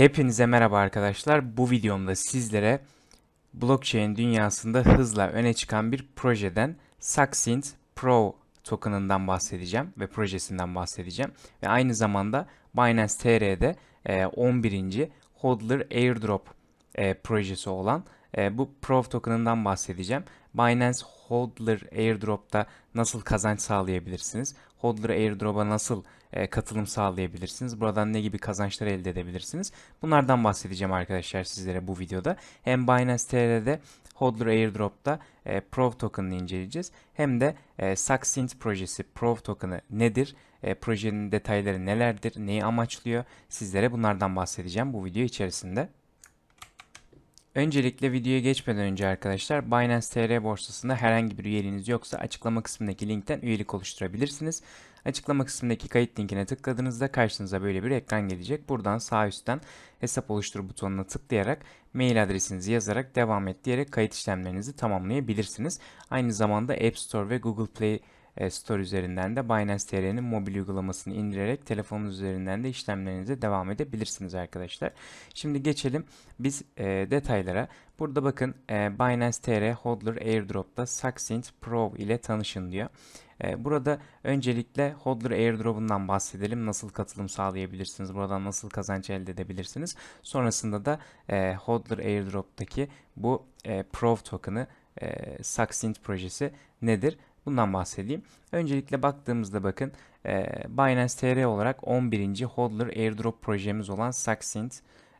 Hepinize merhaba arkadaşlar. Bu videomda sizlere blockchain dünyasında hızla öne çıkan bir projeden Succinct Pro token'ından bahsedeceğim ve projesinden bahsedeceğim. Ve aynı zamanda Binance TR'de e, 11. Hodler Airdrop e, projesi olan e, bu Pro token'ından bahsedeceğim. Binance Hodler Airdrop'ta nasıl kazanç sağlayabilirsiniz? Hodler Airdrop'a nasıl e, katılım sağlayabilirsiniz? Buradan ne gibi kazançlar elde edebilirsiniz? Bunlardan bahsedeceğim arkadaşlar sizlere bu videoda. Hem Binance TR'de Hodler Airdrop'ta e, Prov token'ını inceleyeceğiz. Hem de e, Succinct projesi Prov token'ı nedir? E, projenin detayları nelerdir? Neyi amaçlıyor? Sizlere bunlardan bahsedeceğim bu video içerisinde. Öncelikle videoya geçmeden önce arkadaşlar Binance TR borsasında herhangi bir üyeliğiniz yoksa açıklama kısmındaki linkten üyelik oluşturabilirsiniz. Açıklama kısmındaki kayıt linkine tıkladığınızda karşınıza böyle bir ekran gelecek. Buradan sağ üstten hesap oluştur butonuna tıklayarak mail adresinizi yazarak devam et diyerek kayıt işlemlerinizi tamamlayabilirsiniz. Aynı zamanda App Store ve Google Play Store üzerinden de Binance TR'nin mobil uygulamasını indirerek telefonunuz üzerinden de işlemlerinize devam edebilirsiniz arkadaşlar. Şimdi geçelim biz e, detaylara. Burada bakın e, Binance TR Hodler Airdrop'ta Succinct Pro ile tanışın diyor. E, burada öncelikle Hodler Airdrop'undan bahsedelim. Nasıl katılım sağlayabilirsiniz? Buradan nasıl kazanç elde edebilirsiniz? Sonrasında da e, Hodler Airdrop'taki bu e, Pro token'ı e, Succinct projesi nedir? Bundan bahsedeyim. Öncelikle baktığımızda bakın e, Binance TR olarak 11. Hodler Airdrop projemiz olan Succinct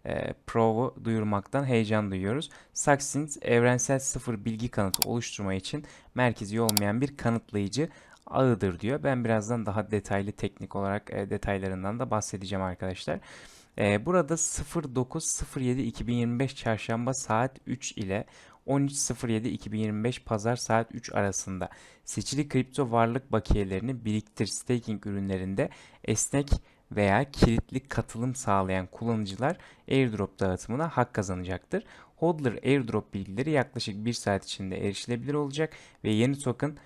e, Pro'u duyurmaktan heyecan duyuyoruz. Succinct evrensel sıfır bilgi kanıtı oluşturma için merkezi olmayan bir kanıtlayıcı ağıdır diyor. Ben birazdan daha detaylı teknik olarak e, detaylarından da bahsedeceğim arkadaşlar. E, burada 09.07.2025 çarşamba saat 3 ile 13.07.2025 pazar saat 3 arasında seçili kripto varlık bakiyelerini biriktir staking ürünlerinde esnek veya kilitli katılım sağlayan kullanıcılar airdrop dağıtımına hak kazanacaktır. Hodler airdrop bilgileri yaklaşık 1 saat içinde erişilebilir olacak ve yeni token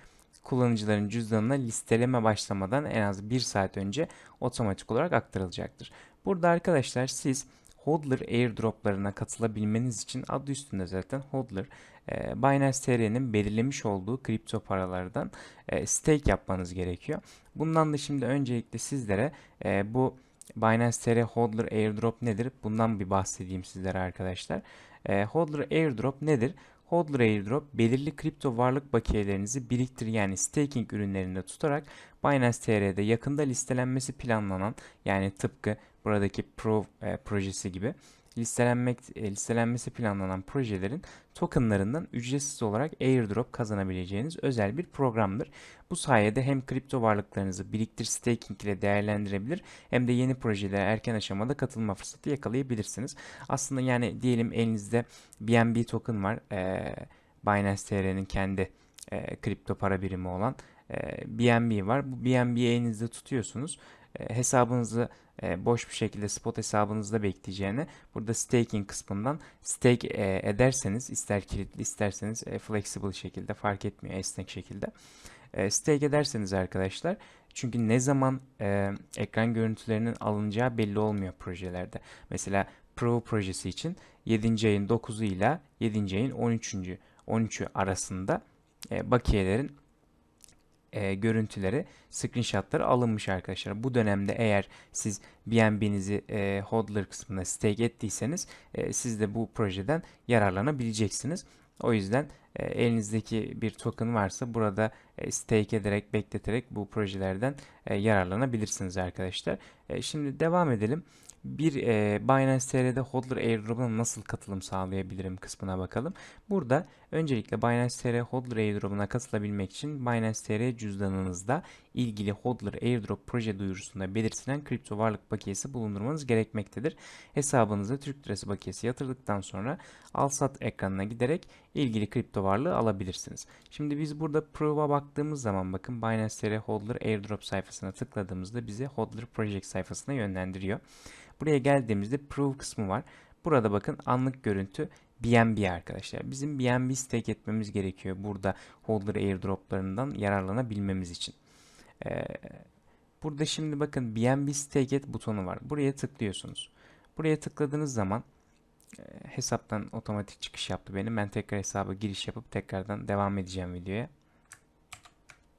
kullanıcıların cüzdanına listeleme başlamadan en az 1 saat önce otomatik olarak aktarılacaktır. Burada arkadaşlar siz Hodler airdroplarına katılabilmeniz için adı üstünde zaten Hodler e, Binance TR'nin belirlemiş olduğu kripto paralardan e, stake yapmanız gerekiyor. Bundan da şimdi öncelikle sizlere e, bu Binance TR Hodler airdrop nedir? Bundan bir bahsedeyim sizlere arkadaşlar. E, Hodler airdrop nedir? Hodler Airdrop belirli kripto varlık bakiyelerinizi biriktir yani staking ürünlerinde tutarak Binance TR'de yakında listelenmesi planlanan yani tıpkı buradaki Pro e, projesi gibi listelenmek e, listelenmesi planlanan projelerin tokenlarından ücretsiz olarak airdrop kazanabileceğiniz özel bir programdır. Bu sayede hem kripto varlıklarınızı biriktir staking ile değerlendirebilir hem de yeni projelere erken aşamada katılma fırsatı yakalayabilirsiniz. Aslında yani diyelim elinizde BNB token var. E, Binance TR'nin kendi e, kripto para birimi olan BNB var. Bu BNB'yi elinizde tutuyorsunuz. Hesabınızı boş bir şekilde spot hesabınızda bekleyeceğine burada staking kısmından stake ederseniz ister kilitli isterseniz flexible şekilde fark etmiyor esnek şekilde stake ederseniz arkadaşlar çünkü ne zaman ekran görüntülerinin alınacağı belli olmuyor projelerde. Mesela Pro projesi için 7. ayın 9'u ile 7. ayın 13. 13'ü arasında bakiyelerin e, görüntüleri, screenshotları alınmış arkadaşlar. Bu dönemde eğer siz BNB'nizi e, hodler kısmına stake ettiyseniz e, siz de bu projeden yararlanabileceksiniz. O yüzden e, elinizdeki bir token varsa burada e, stake ederek, bekleterek bu projelerden e, yararlanabilirsiniz arkadaşlar. E, şimdi devam edelim. Bir e, Binance TR'de Hodler Airdrop'una nasıl katılım sağlayabilirim kısmına bakalım. Burada öncelikle Binance TR Hodler Airdrop'una katılabilmek için Binance TR cüzdanınızda ilgili Hodler Airdrop proje duyurusunda belirtilen kripto varlık bakiyesi bulundurmanız gerekmektedir. Hesabınıza Türk Lirası bakiyesi yatırdıktan sonra al sat ekranına giderek ilgili kripto varlığı alabilirsiniz. Şimdi biz burada Pro'ya baktığımız zaman bakın Binance TR Hodler Airdrop sayfasına tıkladığımızda bizi Hodler Project sayfasına yönlendiriyor. Buraya geldiğimizde Prove kısmı var. Burada bakın anlık görüntü BNB arkadaşlar. Bizim BNB stake etmemiz gerekiyor burada Hodler airdroplarından yararlanabilmemiz için. Ee, burada şimdi bakın BNB stake et butonu var. Buraya tıklıyorsunuz. Buraya tıkladığınız zaman e, hesaptan otomatik çıkış yaptı benim. Ben tekrar hesaba giriş yapıp tekrardan devam edeceğim videoya.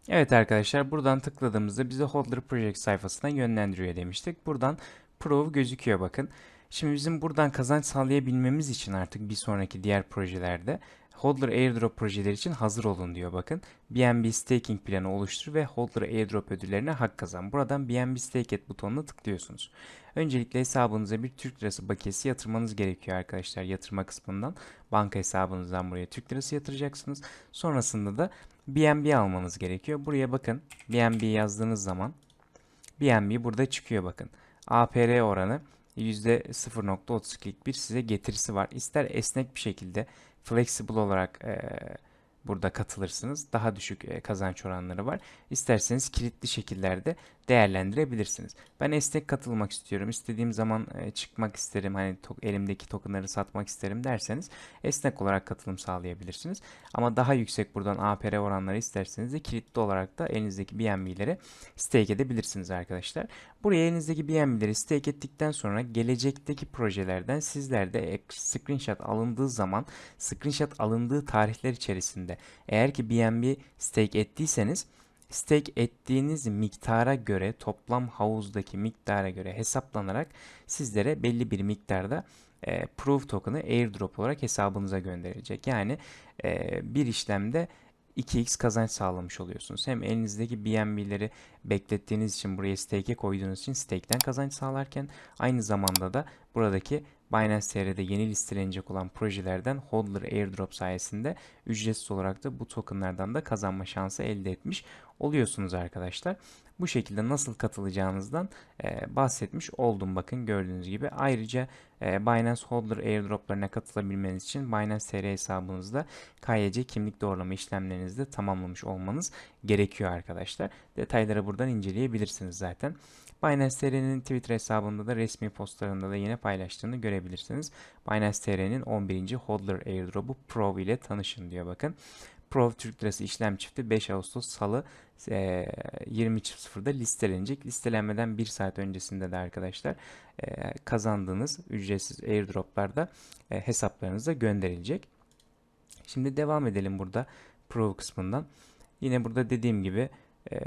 Evet arkadaşlar buradan tıkladığımızda bizi Hodler Project sayfasına yönlendiriyor demiştik. Buradan Prov gözüküyor bakın. Şimdi bizim buradan kazanç sağlayabilmemiz için artık bir sonraki diğer projelerde Hodler Airdrop projeleri için hazır olun diyor bakın. BNB staking planı oluştur ve Hodler Airdrop ödüllerine hak kazan. Buradan BNB Stake Et butonuna tıklıyorsunuz. Öncelikle hesabınıza bir Türk Lirası bakiyesi yatırmanız gerekiyor arkadaşlar yatırma kısmından. Banka hesabınızdan buraya Türk Lirası yatıracaksınız. Sonrasında da BNB almanız gerekiyor. Buraya bakın BNB yazdığınız zaman BNB burada çıkıyor bakın. APR oranı %0.32'lik bir size getirisi var. İster esnek bir şekilde flexible olarak e, burada katılırsınız. Daha düşük e, kazanç oranları var. İsterseniz kilitli şekillerde değerlendirebilirsiniz. Ben esnek katılmak istiyorum. İstediğim zaman e, çıkmak isterim. Hani elimdeki tokenları satmak isterim derseniz esnek olarak katılım sağlayabilirsiniz. Ama daha yüksek buradan APR oranları isterseniz de kilitli olarak da elinizdeki BNB'leri stake edebilirsiniz arkadaşlar. Buraya elinizdeki BNB'leri stake ettikten sonra gelecekteki projelerden sizler de screenshot alındığı zaman screenshot alındığı tarihler içerisinde eğer ki BNB stake ettiyseniz stake ettiğiniz miktara göre toplam havuzdaki miktara göre hesaplanarak sizlere belli bir miktarda e, proof token'ı airdrop olarak hesabınıza gönderilecek. Yani e, bir işlemde 2x kazanç sağlamış oluyorsunuz. Hem elinizdeki BNB'leri beklettiğiniz için buraya stake'e koyduğunuz için stake'ten kazanç sağlarken aynı zamanda da buradaki Binance TR'de yeni listelenecek olan projelerden Hodler Airdrop sayesinde ücretsiz olarak da bu tokenlardan da kazanma şansı elde etmiş oluyorsunuz arkadaşlar. Bu şekilde nasıl katılacağınızdan e, bahsetmiş oldum bakın gördüğünüz gibi. Ayrıca e, Binance Hodler airdroplarına katılabilmeniz için Binance TR hesabınızda KYC kimlik doğrulama işlemlerinizi de tamamlamış olmanız gerekiyor arkadaşlar. Detayları buradan inceleyebilirsiniz zaten. Binance TR'nin Twitter hesabında da resmi postlarında da yine paylaştığını görebilirsiniz. Binance TR'nin 11. Hodler Airdrop'u Pro ile tanışın diyor bakın. Pro Türk Lirası işlem çifti 5 Ağustos Salı e, 20.00'da listelenecek. Listelenmeden 1 saat öncesinde de arkadaşlar e, kazandığınız ücretsiz airdroplarda e, hesaplarınıza gönderilecek. Şimdi devam edelim burada Pro kısmından. Yine burada dediğim gibi e,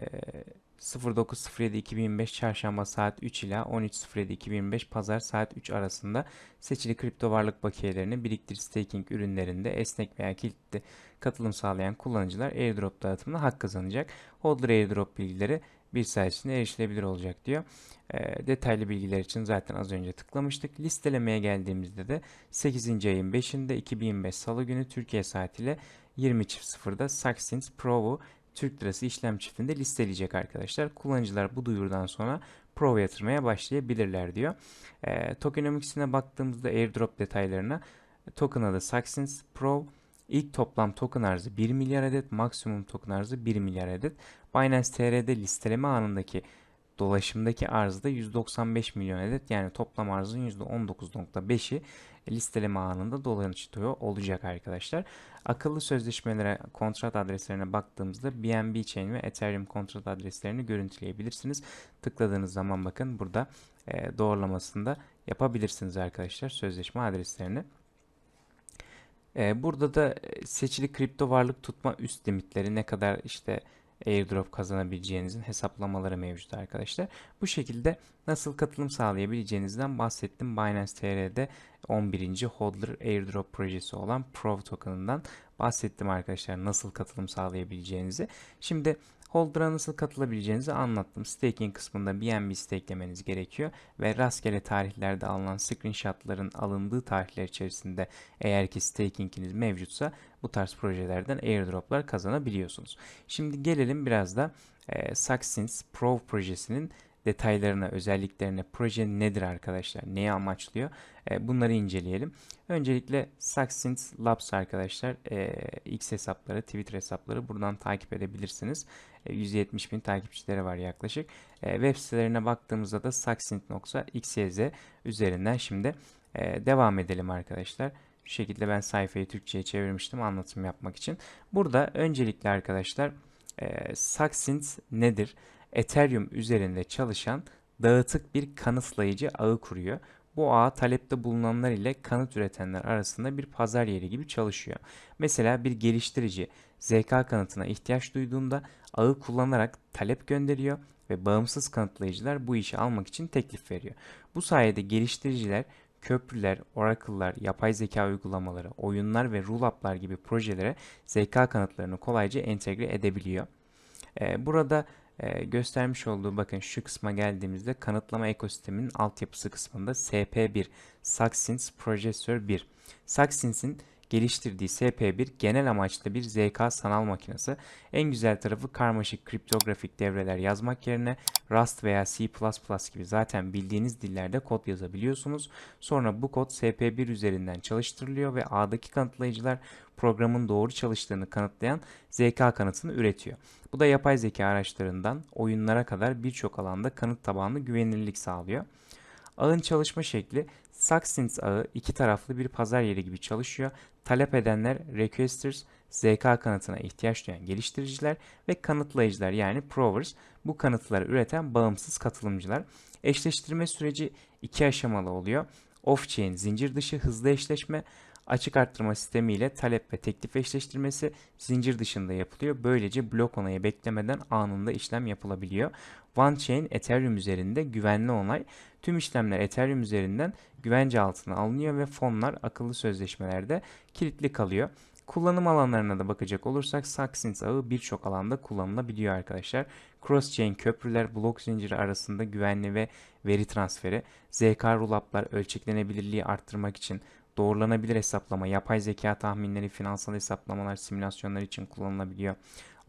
09.07.2025 Çarşamba saat 3 ila 13.07.2025 Pazar saat 3 arasında seçili kripto varlık bakiyelerini biriktir staking ürünlerinde esnek veya kilitli katılım sağlayan kullanıcılar airdrop dağıtımına hak kazanacak. Hodler airdrop bilgileri bir saat erişilebilir olacak diyor. E, detaylı bilgiler için zaten az önce tıklamıştık. Listelemeye geldiğimizde de 8. ayın 5'inde 2025 Salı günü Türkiye saatiyle 20.00'da Saxins Pro'u Türk Lirası işlem çiftinde listeleyecek arkadaşlar. Kullanıcılar bu duyurudan sonra Pro yatırmaya başlayabilirler diyor. E, tokenomics'ine baktığımızda airdrop detaylarına token adı Saxins Pro İlk toplam token arzı 1 milyar adet, maksimum token arzı 1 milyar adet. Binance TR'de listeleme anındaki dolaşımdaki arzda 195 milyon adet yani toplam arzın %19.5'i listeleme anında dolaşıyor olacak arkadaşlar. Akıllı sözleşmelere, kontrat adreslerine baktığımızda BNB Chain ve Ethereum kontrat adreslerini görüntüleyebilirsiniz. Tıkladığınız zaman bakın burada e, doğrulamasında yapabilirsiniz arkadaşlar sözleşme adreslerini. E, burada da seçili kripto varlık tutma üst limitleri ne kadar işte airdrop kazanabileceğinizin hesaplamaları mevcut arkadaşlar. Bu şekilde nasıl katılım sağlayabileceğinizden bahsettim. Binance TR'de 11. Hodler airdrop projesi olan Prov token'ından bahsettim arkadaşlar nasıl katılım sağlayabileceğinizi. Şimdi Holder'a nasıl katılabileceğinizi anlattım. Staking kısmında BNB stakelemeniz gerekiyor ve rastgele tarihlerde alınan screenshotların alındığı tarihler içerisinde eğer ki stakinginiz mevcutsa bu tarz projelerden airdroplar kazanabiliyorsunuz. Şimdi gelelim biraz da e, Saxins Pro projesinin detaylarına, özelliklerine, proje nedir arkadaşlar, neyi amaçlıyor e, bunları inceleyelim. Öncelikle Saxins Labs arkadaşlar e, X hesapları, Twitter hesapları buradan takip edebilirsiniz. E, 170 bin takipçileri var yaklaşık. E, web sitelerine baktığımızda da saxint.xyz üzerinden şimdi e, devam edelim arkadaşlar. Şu şekilde ben sayfayı Türkçe'ye çevirmiştim anlatım yapmak için. Burada öncelikle arkadaşlar e, Saxint nedir? Ethereum üzerinde çalışan dağıtık bir kanıtlayıcı ağı kuruyor. Bu ağ talepte bulunanlar ile kanıt üretenler arasında bir pazar yeri gibi çalışıyor. Mesela bir geliştirici ZK kanıtına ihtiyaç duyduğunda ağı kullanarak talep gönderiyor ve bağımsız kanıtlayıcılar bu işi almak için teklif veriyor. Bu sayede geliştiriciler köprüler, oracle'lar, yapay zeka uygulamaları, oyunlar ve roll-up'lar gibi projelere ZK kanıtlarını kolayca entegre edebiliyor. Burada e, göstermiş olduğu bakın şu kısma geldiğimizde kanıtlama ekosisteminin altyapısı kısmında SP1 Saxins Processor 1. Saxins'in geliştirdiği SP1 genel amaçlı bir ZK sanal makinesi. En güzel tarafı karmaşık kriptografik devreler yazmak yerine Rust veya C++ gibi zaten bildiğiniz dillerde kod yazabiliyorsunuz. Sonra bu kod SP1 üzerinden çalıştırılıyor ve ağdaki kanıtlayıcılar programın doğru çalıştığını kanıtlayan ZK kanıtını üretiyor. Bu da yapay zeka araçlarından oyunlara kadar birçok alanda kanıt tabanlı güvenilirlik sağlıyor. Ağın çalışma şekli Saxins ağı iki taraflı bir pazar yeri gibi çalışıyor. Talep edenler requesters, ZK kanıtına ihtiyaç duyan geliştiriciler ve kanıtlayıcılar yani provers bu kanıtları üreten bağımsız katılımcılar. Eşleştirme süreci iki aşamalı oluyor. Off-chain zincir dışı hızlı eşleşme açık arttırma sistemi ile talep ve teklif eşleştirmesi zincir dışında yapılıyor. Böylece blok onayı beklemeden anında işlem yapılabiliyor. OneChain Ethereum üzerinde güvenli onay. Tüm işlemler Ethereum üzerinden güvence altına alınıyor ve fonlar akıllı sözleşmelerde kilitli kalıyor. Kullanım alanlarına da bakacak olursak Saxins ağı birçok alanda kullanılabiliyor arkadaşlar. Cross-chain köprüler, blok zinciri arasında güvenli ve veri transferi, ZK rollup'lar ölçeklenebilirliği arttırmak için doğrulanabilir hesaplama, yapay zeka tahminleri, finansal hesaplamalar, simülasyonlar için kullanılabiliyor.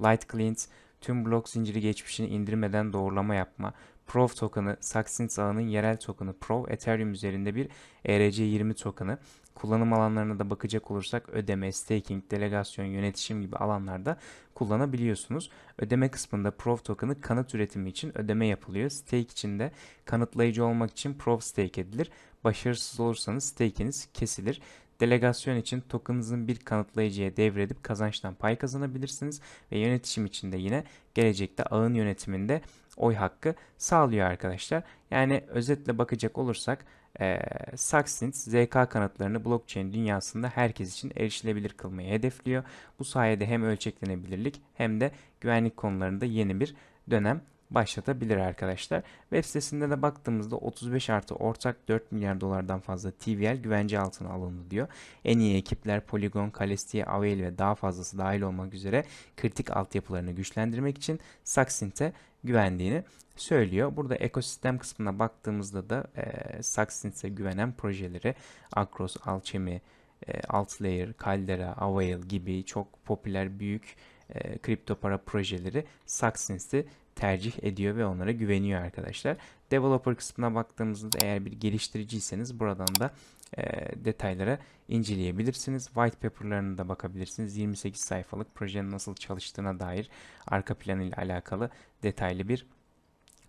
Light Client, tüm blok zinciri geçmişini indirmeden doğrulama yapma, Prov token'ı, Saxins ağının yerel token'ı, Prov Ethereum üzerinde bir ERC20 token'ı, kullanım alanlarına da bakacak olursak ödeme, staking, delegasyon, yönetişim gibi alanlarda kullanabiliyorsunuz. Ödeme kısmında Prov token'ı kanıt üretimi için ödeme yapılıyor. Stake için de kanıtlayıcı olmak için Prov stake edilir. Başarısız olursanız stake'iniz kesilir. Delegasyon için token'ınızın bir kanıtlayıcıya devredip kazançtan pay kazanabilirsiniz ve yönetişim için de yine gelecekte ağın yönetiminde oy hakkı sağlıyor arkadaşlar. Yani özetle bakacak olursak e, Saxint ZK kanıtlarını blockchain dünyasında herkes için erişilebilir kılmayı hedefliyor. Bu sayede hem ölçeklenebilirlik hem de güvenlik konularında yeni bir dönem başlatabilir arkadaşlar. Web sitesinde de baktığımızda 35 artı ortak 4 milyar dolardan fazla TVL güvence altına alındı diyor. En iyi ekipler Polygon, Kalestia, Avail ve daha fazlası dahil olmak üzere kritik altyapılarını güçlendirmek için Saxint'e güvendiğini söylüyor. Burada ekosistem kısmına baktığımızda da e, Saxint'e güvenen projeleri Akros, Alchemy, e, Altlayer, Caldera, Avail gibi çok popüler büyük e, kripto para projeleri Saxins'i tercih ediyor ve onlara güveniyor arkadaşlar. Developer kısmına baktığımızda eğer bir geliştiriciyseniz buradan da e, detaylara inceleyebilirsiniz. White paper'larına da bakabilirsiniz. 28 sayfalık projenin nasıl çalıştığına dair arka planıyla alakalı detaylı bir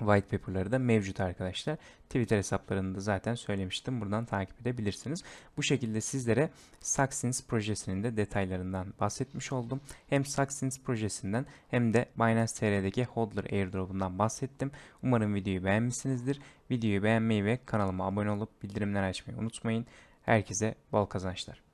white paper'ları da mevcut arkadaşlar. Twitter hesaplarını da zaten söylemiştim. Buradan takip edebilirsiniz. Bu şekilde sizlere Saxins projesinin de detaylarından bahsetmiş oldum. Hem Saxins projesinden hem de Binance TR'deki Hodler airdrop'undan bahsettim. Umarım videoyu beğenmişsinizdir. Videoyu beğenmeyi ve kanalıma abone olup bildirimler açmayı unutmayın. Herkese bol kazançlar.